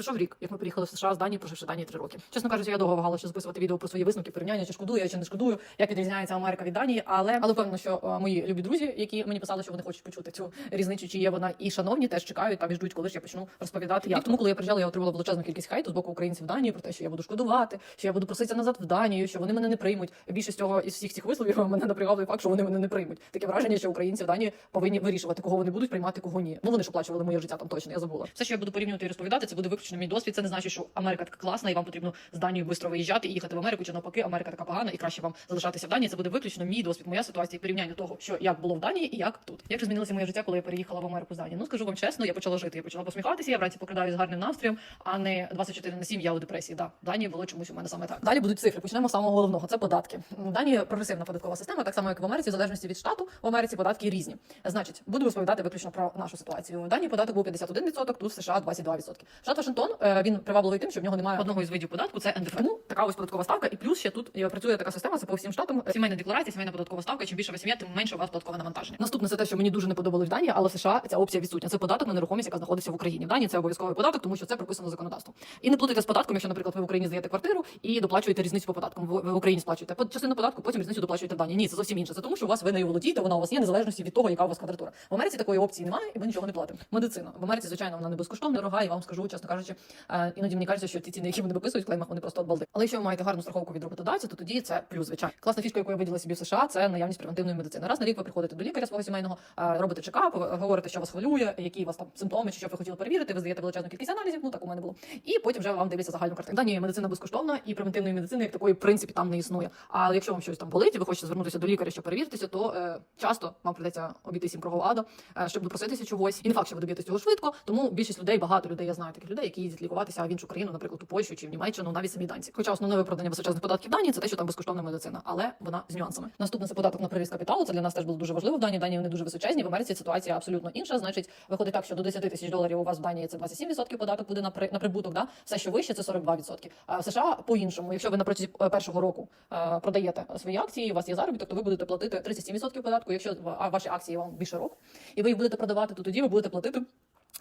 Пройшов рік, як ми приїхали в США з Данії, проживши в Данії три роки. Чесно кажучи, я довго вагалася записувати відео про свої висновки, порівняння, чи шкодую я, чи не шкодую, як відрізняється Америка від Данії. Але але впевнено, що е, мої любі друзі, які мені писали, що вони хочуть почути цю різницю, чи є вона, і шановні теж чекають та ждуть, коли ж я почну розповідати. Як тому, коли я приїжджала, я отримала величезну кількість хейту з боку українців в Данії про те, що я буду шкодувати, що я буду проситися назад в Данію, що вони мене не приймуть. Більшість цього із всіх цих висловів мене напрягав факт, що вони мене не приймуть. Таке враження, що українці в Данії повинні вирішувати, кого вони будуть приймати, кого ні. Ну вони ж оплачували моє життя там точно. Я забула. Все, що я буду порівнювати і розповідати, це буде виключно мій досвід. Це не значить, що Америка така класна, і вам потрібно з Данії швидко виїжджати і їхати в Америку, чи навпаки, Америка така погана, і краще вам залишатися в Данії. Це буде виключно мій досвід, моя ситуація порівняння того, що як було в Данії і як тут. Як же змінилося моє життя, коли я переїхала в Америку з Данії? Ну скажу вам чесно, я почала жити. Я почала посміхатися, я вранці покидаю з гарним настроєм, а не 24 на 7 я у депресії. Да, Данії було чомусь у мене саме так. Далі будуть цифри. Почнемо з самого головного. Це податки. В прогресивна податкова система, так само як в Америці, в залежності від штату. В Америці податки різні. Значить, буду розповідати виключно про нашу ситуацію. В Данії податок був 51%, тут в США 22%. Штат Вашингтон е, він привабливий тим, що в нього немає одного із видів податку. Це НДФ. Тому така ось податкова ставка. І плюс ще тут працює така система. Це по всім штатам. Сімейна декларація, сімейна податкова ставка. Чим більше ви сім'я, тим менше у вас податкове навантаження. Наступне це те, що мені дуже не подобалось в Данії, але в США ця опція відсутня. Це податок на нерухомість, яка знаходиться в Україні. В Данії це обов'язковий податок, тому що це прописано законодавством. І не плутайте з податком, якщо, наприклад, ви в Україні здаєте квартиру і доплачуєте різницю по податкам. Ви ви в Україні сплачуєте по- частину податку, потім різницю доплачуєте в Данії. Ні, це зовсім інше. Це тому, що у вас ви нею володієте, вона у вас є незалежності від того, яка у вас квадратура. В Америці такої опції немає, і ми нічого не платимо. Медицина в Америці, звичайно, вона не безкоштовна, дорога. І вам скажу, чесно кажучи, е, іноді мені кажеться, що ті ціни, які вони виписують в клеймах, вони просто балди. Але якщо ви маєте гарну страховку від роботодавця, то тоді це плюс, звичайно. Класна фішка, яку я виділа собі в США, це наявність превентивної медицини. Раз на рік ви приходите до лікаря свого сімейного, е, робите чекап, говорите, що вас хвилює, які у вас там симптоми, чи що ви хотіли перевірити. Ви здаєте величезну кількість аналізів. Ну так у мене було. І потім вже вам дивляться загальну картину. Дані медицина безкоштовна і превентивної медицини як такої в принципі там не існує. Але якщо вам щось там болить, ви хочете звернутися до лікаря, щоб перевіритися, то е, часто вам придеться обійти сім кругов ада, е, щоб допроситися чогось. І не факт, що ви доб'єтесь цього швидко. Тому більшість людей, багато людей, я знаю таких людей, які їздять лікуватися в іншу країну, наприклад, у Польщу чи в Німеччину, навіть самі данці. Хоча основне виправдання височезних податків Данії це те, що там безкоштовна медицина, але вона з нюансами. Наступне це податок на приріст капіталу. Це для нас теж було дуже важливо. В Данії в Данії вони дуже височезні. В Америці ситуація абсолютно інша. Значить, виходить так, що до 10 тисяч доларів у вас в Данії це 27% податок буде на при на прибуток. Да? Все, що вище, це 42%. А в США по-іншому, якщо ви на протязі е, першого року е, продаєте свої акції, у вас є заробіток, то ви будете платити 37% податку. Якщо ваші акції вам більше року, і ви їх будете продавати, то тоді ви будете платити.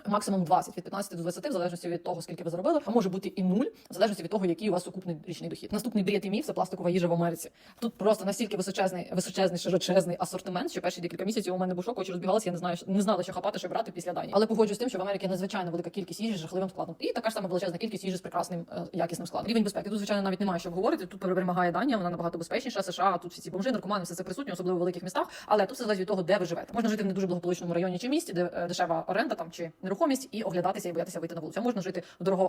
Максимум 20, від 15 до 20, в залежності від того, скільки ви заробили, а може бути і нуль, в залежності від того, який у вас сукупний річний дохід. Наступний бред і міф це пластикова їжа в Америці. Тут просто настільки височезний, височезний, широчезний асортимент, що перші декілька місяців у мене був шок, очі розбігалися, я не знаю, не знала, що хапати, що брати після дані. Але погоджуюсь з тим, що в Америці надзвичайно велика кількість їжі з жахливим складом. І така ж сама величезна кількість їжі з прекрасним е, якісним складом. Рівень безпеки. Тут, звичайно, навіть немає що обговорити. Тут перемагає Данія, вона набагато безпечніша. США тут всі ці бомжи, наркомани, все це присутнє, особливо в великих містах. Але тут все залежить від того, де ви живете. Можна жити в не дуже благополучному районі чи місті, де е, дешева оренда там чи нерухомість, і оглядатися і боятися вийти на вулицю. Можна жити в дорого